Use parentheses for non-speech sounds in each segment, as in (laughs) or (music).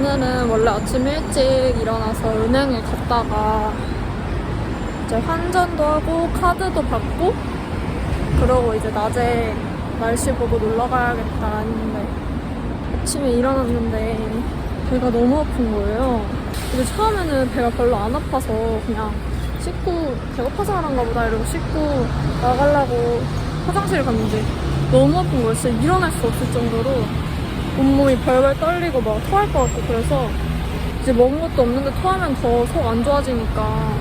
오늘은 원래 아침 일찍 일어나서 은행에 갔다가 이제 환전도 하고 카드도 받고 그러고 이제 낮에 날씨 보고 놀러 가야겠다 했는데 아침에 일어났는데 배가 너무 아픈 거예요. 근데 처음에는 배가 별로 안 아파서 그냥 씻고 배고파서 그런가 보다 이러고 씻고 나가려고 화장실 갔는데 너무 아픈 거예요. 진짜 일어날 수 없을 정도로 온몸이 벌벌 떨리고 막 토할 것 같고 그래서 이제 먹은 것도 없는데 토하면 더 속 안 좋아지니까.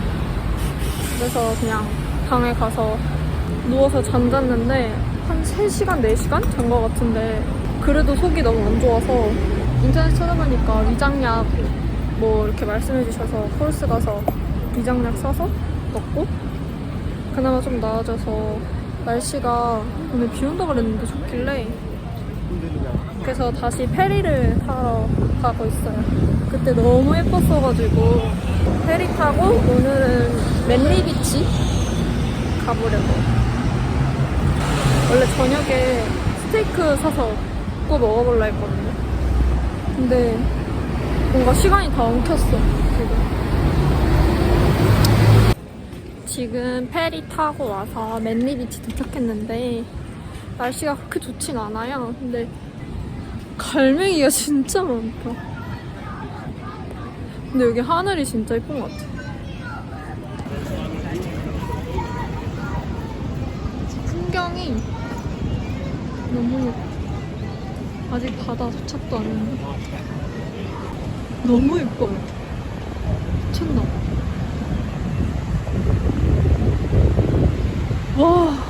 그래서 그냥 방에 가서 누워서 잠잤는데 한 3시간, 4시간 잔 것 같은데 그래도 속이 너무 안 좋아서 인터넷 찾아보니까 위장약 뭐 이렇게 말씀해 주셔서 콜스 가서 위장약 사서 먹고 그나마 좀 나아져서 날씨가 오늘 비 온다 그랬는데 좋길래 그래서 다시 페리를 타러 가고 있어요. 그때 너무 예뻤어가지고 페리 타고 오늘은 맨리비치 가보려고. 원래 저녁에 스테이크 사서 꼭 먹어볼라 했거든요. 근데 뭔가 시간이 다 엉켰어, 지금. 지금 페리 타고 와서 맨리비치 도착했는데 날씨가 그렇게 좋진 않아요. 근데 갈매기가 진짜 많다. 근데 여기 하늘이 진짜 예쁜 것 같아. 풍경이 너무. 아직 바다 도착도 안 했는데. 너무 예뻐요. 미쳤나 봐. 와.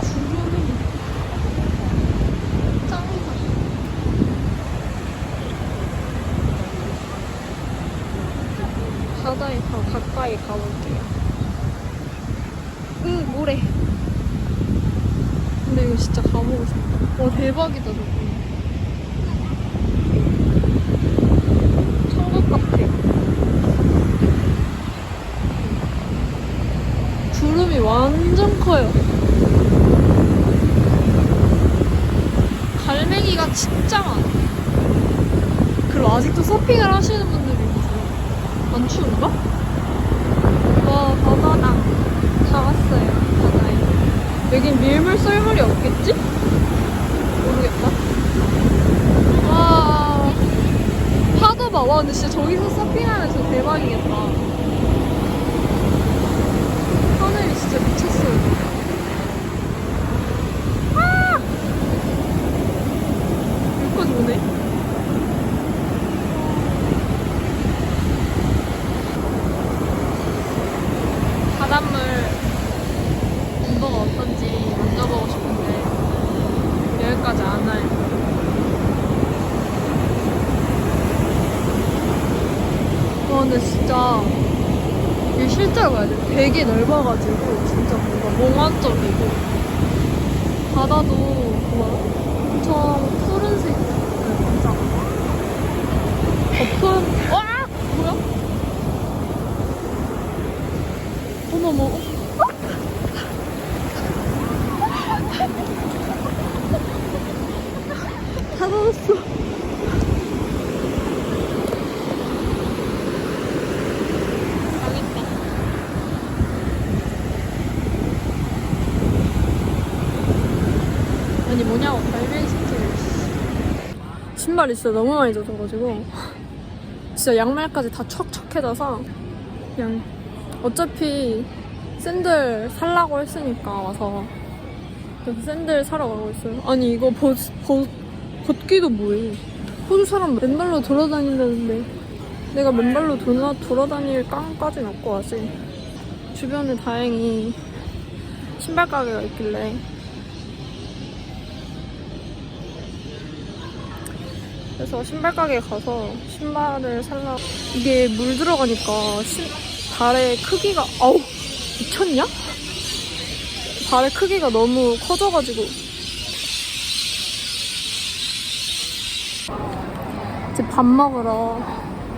구름이 짱이다. 바다에 더 가까이 가볼게요. 으, 모래. 근데 이거 진짜 가보고 싶다. 와, 대박이다, 저거. 천국 같아. 구름이 완전 커요. 갈매기가 진짜 많아. 그리고 아직도 서핑을 하시는 계세요. 안 추운가? 와, 바다랑 다 왔어요, 바다에. 여긴 밀물 썰물이 없겠지? 모르겠다. 와, 파도 봐. 와, 근데 진짜 저기서 서핑하면 진짜 대박이겠다. 하늘이 진짜 미쳤어요. 아! 여기까지 오네. 바닷물 온도가 어떤지 만져보고 싶은데 여기까지 안 와요. 와 근데 진짜 이게 실제로 봐야 돼. 되게 넓어가지고 진짜 뭔가 몽환적이고 바다도 뭐야 엄청 푸른색 진짜. 거품. 와 뭐야? 어머머. (laughs) 다 젖었어 망했다 아니 뭐냐고 스키를 신발이 진짜 너무 많이 젖어가지고 진짜 양말까지 다 척척해져서 그냥 어차피 샌들 살라고 했으니까 와서 샌들 사러 가고 있어요. 아니 이거 벗, 벗, 벗기도 뭐해. 호주 사람 맨발로 돌아다닌다는데 내가 맨발로 돌아, 돌아다닐 깡까지는 없고 아직 주변에 다행히 신발 가게가 있길래 그래서 신발 가게에 가서 신발을 살라 이게 물 들어가니까 신, 발의 크기가 아우 미쳤냐? 발의 크기가 너무 커져가지고. 이제 밥 먹으러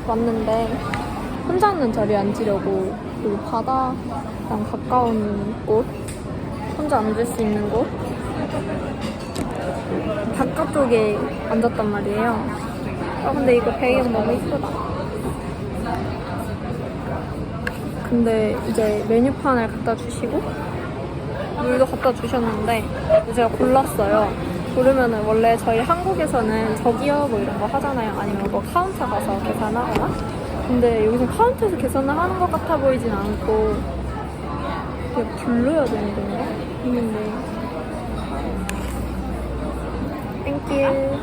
왔는데 혼자 있는 자리에 앉으려고 여기 바다랑 가까운 곳 혼자 앉을 수 있는 곳 가까운 소파 쪽에 앉았단 말이에요. 아 근데 이거 배경 너무 이쁘다. 근데 이제 메뉴판을 갖다 주시고 물도 갖다 주셨는데 제가 골랐어요. 고르면은 원래 저희 한국에서는 저기요 뭐 이런 거 하잖아요. 아니면 뭐 카운터 가서 계산하거나. 근데 여기서 카운터에서 계산을 하는 것 같아 보이진 않고 그냥 불러야 되는 건가? 있는데. 땡큐.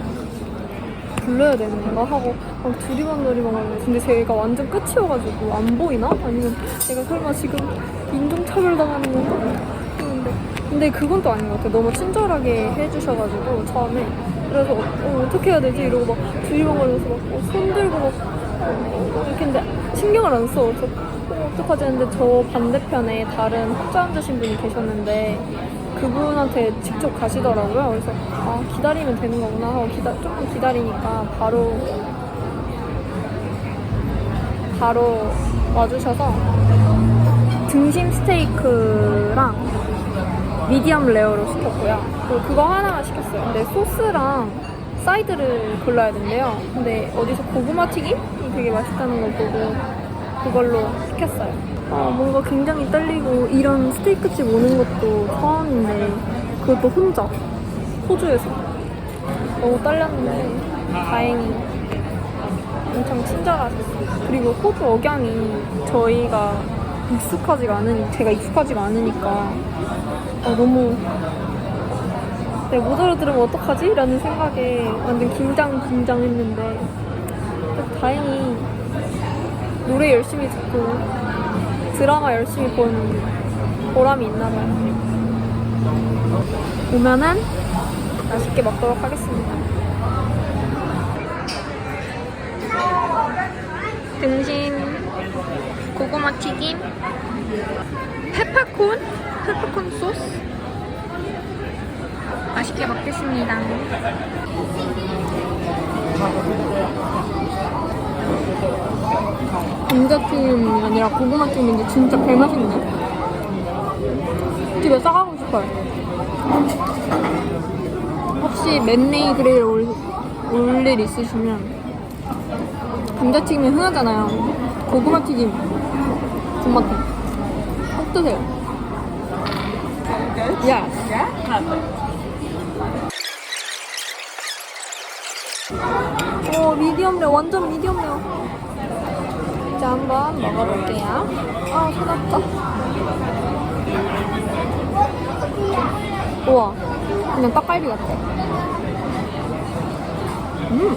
불러야 되는 건가 하고 막 두리번두리번 하는데 근데 제가 완전 끝이어가지고 안 보이나? 아니면 제가 설마 지금 인종차별 당하는 건가? 했는데 근데 그건 또 아닌 것 같아요. 너무 친절하게 해주셔가지고 처음에 그래서 어, 떻게 해야 되지? 이러고 막 두리번거리면서 막 어, 손 들고 막 어, 이렇게 했는데 신경을 안 써. 그래서 어, 어떡하지 했는데 저 반대편에 다른 혼자 앉으신 분이 계셨는데 그분한테 직접 가시더라고요. 그래서 아 기다리면 되는 거구나 하고 기다 조금 기다리니까 바로 바로 와주셔서 등심 스테이크랑 미디엄 레어로 시켰고요. 그리고 그거 하나만 시켰어요. 근데 소스랑 사이드를 골라야 된대요. 근데 어디서 고구마 튀김이 되게 맛있다는 걸 보고 그걸로 시켰어요. 아, 뭔가 굉장히 떨리고 이런 스테이크집 오는 것도 처음인데 그것도 혼자 호주에서. 너무 떨렸는데 다행히. 엄청 친절하셨어요. 그리고 호주 억양이 저희가 익숙하지가 않으니 제가 익숙하지가 않으니까. 아, 너무 내가 못 알아들으면 어떡하지? 라는 생각에 완전 긴장 긴장했는데. 다행히 노래 열심히 듣고 드라마 열심히 본 보람이 있나 봐요. 오면은 맛있게 먹도록 하겠습니다. 등심, 고구마 튀김, 페퍼콘, 페퍼콘 소스. 맛있게 먹겠습니다. 감자튀김이 아니라 고구마 튀김인데 진짜 개맛있네. 집에 싸가고 싶어요. 혹시 맨네이 그레일 올, 올 일 있으시면 감자튀김이 흔하잖아요. 고구마 튀김 존맛해. 꼭 드세요. 야. 오 미디엄 레어 완전 미디엄 레어. 이제 한번 먹어볼게요. 아, 소났다. 우와, 그냥 떡갈비 같아. 음.